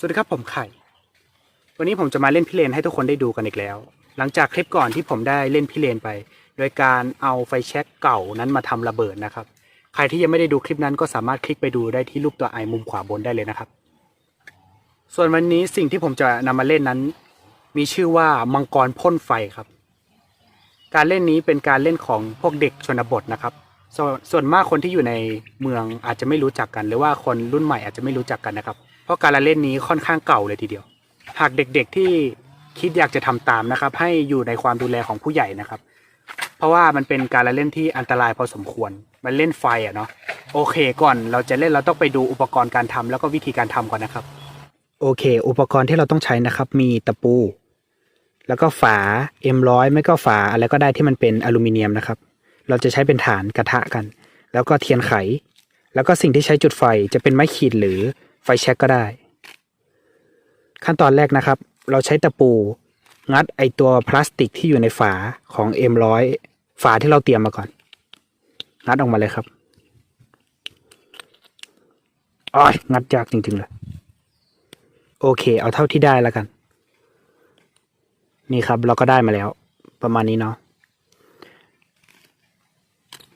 สวัสดีครับผมไข่ วันนี้ผมจะมาเล่นพิเรนให้ทุกคนได้ดูกันอีกแล้ว หลังจากคลิปก่อนที่ผมได้เล่นพิเรนไป โดยการเอาไฟแช็กเก่านั้นมาทำระเบิดนะครับ ใครที่ยังไม่ได้ดูคลิปนั้นก็สามารถคลิกไปดูได้ที่รูปตัวไอมุมขวาบนได้เลยนะครับ ส่วนวันนี้สิ่งที่ผมจะนำมาเล่นนั้น มีชื่อว่ามังกรพ่นไฟครับ การเล่นนี้เป็นการเล่นของพวกเด็กชนบทนะครับส่วนส่วนมากคนที่อยู่ในเมืองอาจจะไม่รู้จักกัน หรือว่าคนรุ่นใหม่อาจจะไม่รู้จักกันนะครับ เพราะการละเล่นนี้ค่อนข้างเก่าเลยทีเดียว หากเด็กๆที่คิดอยากจะทำตามนะครับ ให้อยู่ในความดูแลของผู้ใหญ่นะครับ เพราะว่ามันเป็นการละเล่นที่อันตรายพอสมควร มันเล่นไฟอะเนาะโอเคก่อนเราจะเล่นเราต้องไปดูอุปกรณ์การทำแล้วก็วิธีการทำก่อนนะครับ โอเค อุปกรณ์ที่เราต้องใช้นะครับ มีตะปู แล้วก็ฝา M100 ไม่ก็ฝาอะไรก็ได้ที่มันเป็นอลูมิเนียมนะครับ เราจะใช้เป็นฐานกระทะกัน แล้วก็เทียนไข แล้วก็สิ่งที่ใช้จุดไฟจะเป็นไม้ขีดหรือ ฟแช็กก็ได้ ขั้นตอนแรกนะครับ เราใช้ตะปู งัดไอตัวพลาสติกที่อยู่ในฝาของ M100 ฝาที่เราเตรียมมาก่อน งัดออกมาเลยครับอ้อยงัดยากจริงๆเลยโอเค เอาเท่าที่ได้แล้วกัน นี่ครับเราก็ได้มาแล้ว ประมาณนี้เนาะ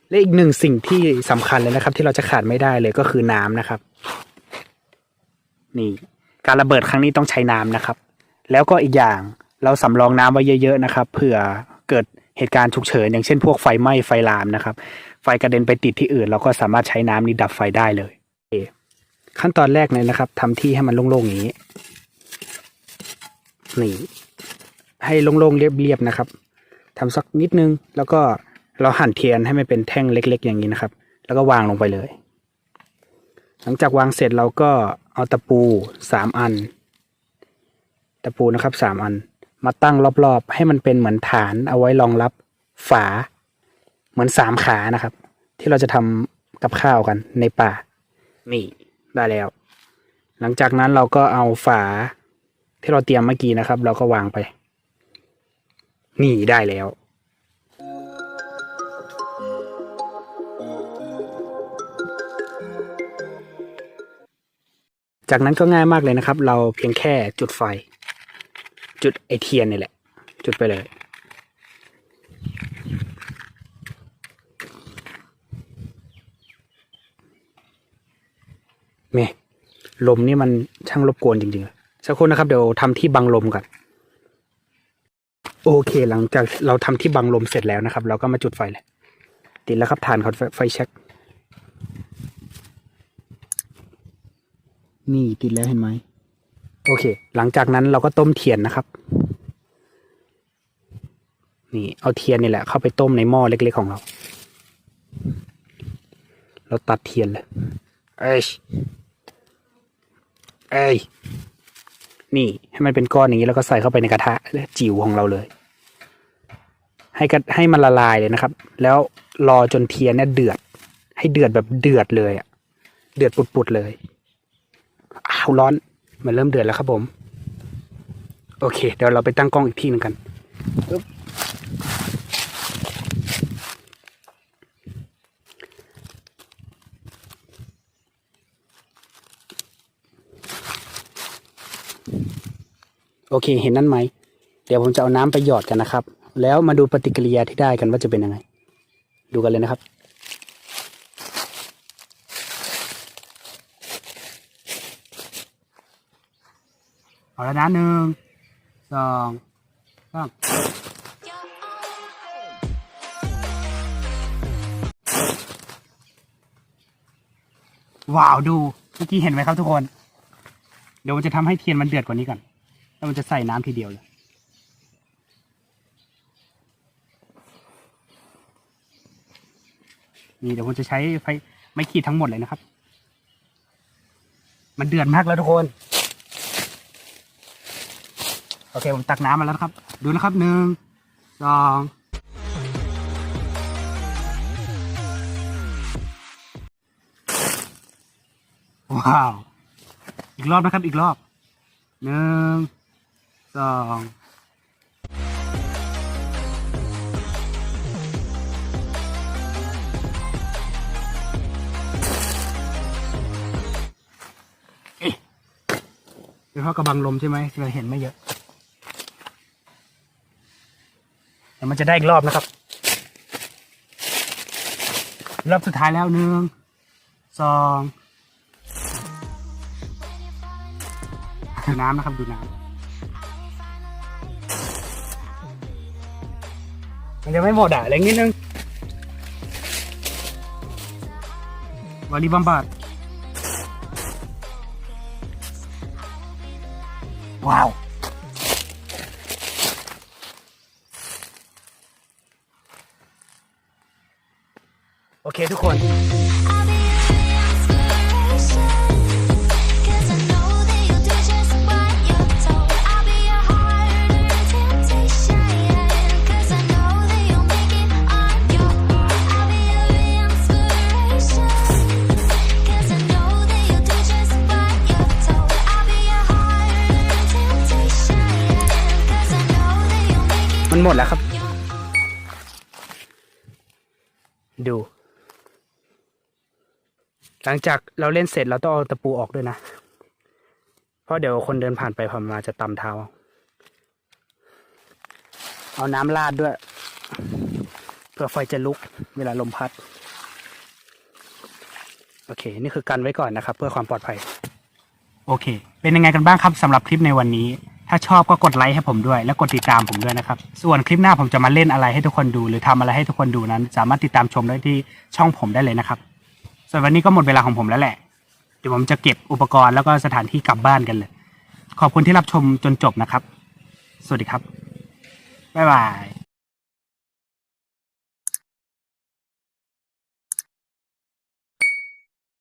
และอีกหนึ่งสิ่งที่สำคัญเลยนะครับ ที่เราจะขาดไม่ได้เลยก็คือน้ำนะครับ นี่ การระเบิดครั้งนี้ต้องใช้น้ำนะครับ แล้วก็อีกอย่างเราสำรองน้ำไว้เยอะๆนะครับเผื่อเกิดเหตุการณ์ฉุกเฉินอย่างเช่นพวกไฟไหม้ไฟลามนะครับ ไฟกระเด็นไปติดที่อื่น เราก็สามารถใช้น้ำนี้ดับไฟได้เลยเคขั้นตอนแรกเลยนะครับทำที่ให้มันโล่งๆอย่างนี้นี่ให้โล่งๆเรียบๆนะครับทำสักนิดนึง แล้วก็เราหั่นเทียนให้มันเป็นแท่งเล็ก ๆ อย่างนี้นะครับ แล้วก็วางลงไปเลย หลังจากวางเสร็จเราก็ เอาตะปูสามอัน ตะปูนะครับสามอัน มาตั้งรอบๆ ให้มันเป็นเหมือนฐานเอาไว้รองรับฝา เหมือนสามขานะครับ ที่เราจะทำกับข้าวกันในป่า นี่ได้แล้ว หลังจากนั้นเราก็เอาฝา ที่เราเตรียมเมื่อกี้นะครับ เราก็วางไป นี่ได้แล้ว จากนั้นก็ง่ายมากเลยนะครับ เราเพียงแค่จุดไฟ จุดไอเทียนนี่แหละ จุดไปเลย เมลมนี่มันช่างรบกวนจริงๆ สักครู่นะครับเดี๋ยวทำที่บังลมก่อนโอเค หลังจากเราทำที่บังลมเสร็จแล้วนะครับ เราก็มาจุดไฟเลย ติดแล้วครับฐานของไฟไฟแช็ก นี่ติดแล้วเห็นไหมโอเค หลังจากนั้นเราก็ต้มเทียนนะครับ นี่เอาเทียนนี่แหละ เข้าไปต้มในหม้อเล็กๆของเรา เราตัดเทียนเลยเอ้ยเอ้ยนี่ให้มันเป็นก้อนอย่างนี้แล้วก็ใส่เข้าไปในกระทะจิ๋วของเราเลย ให้กให้มันละลายเลยนะครับ แล้วรอจนเทียนเนี่ยเดือด ให้เดือดแบบเดือดเลยอะเดือดปุดๆเลยาวร้อน มันเริ่มเดือดแล้วครับผม โอเค เดี๋ยวเราไปตั้งกล้องอีกที่หนึ่งกันโอเค เห็นนั่นไหม เดี๋ยวผมจะเอาน้ำไปหยอดกันนะครับ แล้วมาดูปฏิกิริยาที่ได้กันว่าจะเป็นยังไง ดูกันเลยนะครับ เอาแล้วนะหนึ่งสองสามว้าวดูเมื่อกี้เห็นไหมครับทุกคน เดี๋ยวมันจะทำให้เทียนมันเดือดกว่านี้ก่อน แล้วมันจะใส่น้ำทีเดียวเลย นี่เดี๋ยวผมจะใช้ไฟไม้ขีดทั้งหมดเลยนะครับ มันเดือดมากแล้วทุกคน โอเคผมตักน้ำมาแล้วนะครับ ดูนะครับหนึ่งสองว้าว อีกรอบนะครับ อีกรอบหนึ่งสองเป็นเพราะกระบังลมใช่ไหมที่เราเห็นไม่เยอะเดี๋ยวมันจะได้อีกรอบนะครับ รอบสุดท้ายแล้วหนึ่งสองดูน้ำนะครับดูน้ำมันยังไม่หมดอะเลืออกนิดนึงวอลลีบอมบัดว้าว temptation. 'Cause I know that you'll make it มันหมดแล้วครับ your own. ดู หลังจากเราเล่นเสร็จเราต้องเอาตะปูออกด้วยนะ เพราะเดี๋ยวคนเดินผ่านไปผ่านมาจะตำเท้า เอาน้ำราดด้วย เพื่อไฟจะลุกเวลาลมพัด โอเค นี่คือกันไว้ก่อนนะครับ เพื่อความปลอดภัย โอเค เป็นยังไงกันบ้างครับสำหรับคลิปในวันนี้ ถ้าชอบก็กดไลค์ให้ผมด้วย และกดติดตามผมด้วยนะครับ ส่วนคลิปหน้าผมจะมาเล่นอะไรให้ทุกคนดู หรือทำอะไรให้ทุกคนดูนั้น สามารถติดตามชมได้ที่ช่องผมได้เลยนะครับ ส่วนวันนี้ก็หมดเวลาของผมแล้วแหละ เดี๋ยวผมจะเก็บอุปกรณ์แล้วก็สถานที่กลับบ้านกันเลย ขอบคุณที่รับชมจนจบนะครับ สวัสดีครับ บ๊ายบาย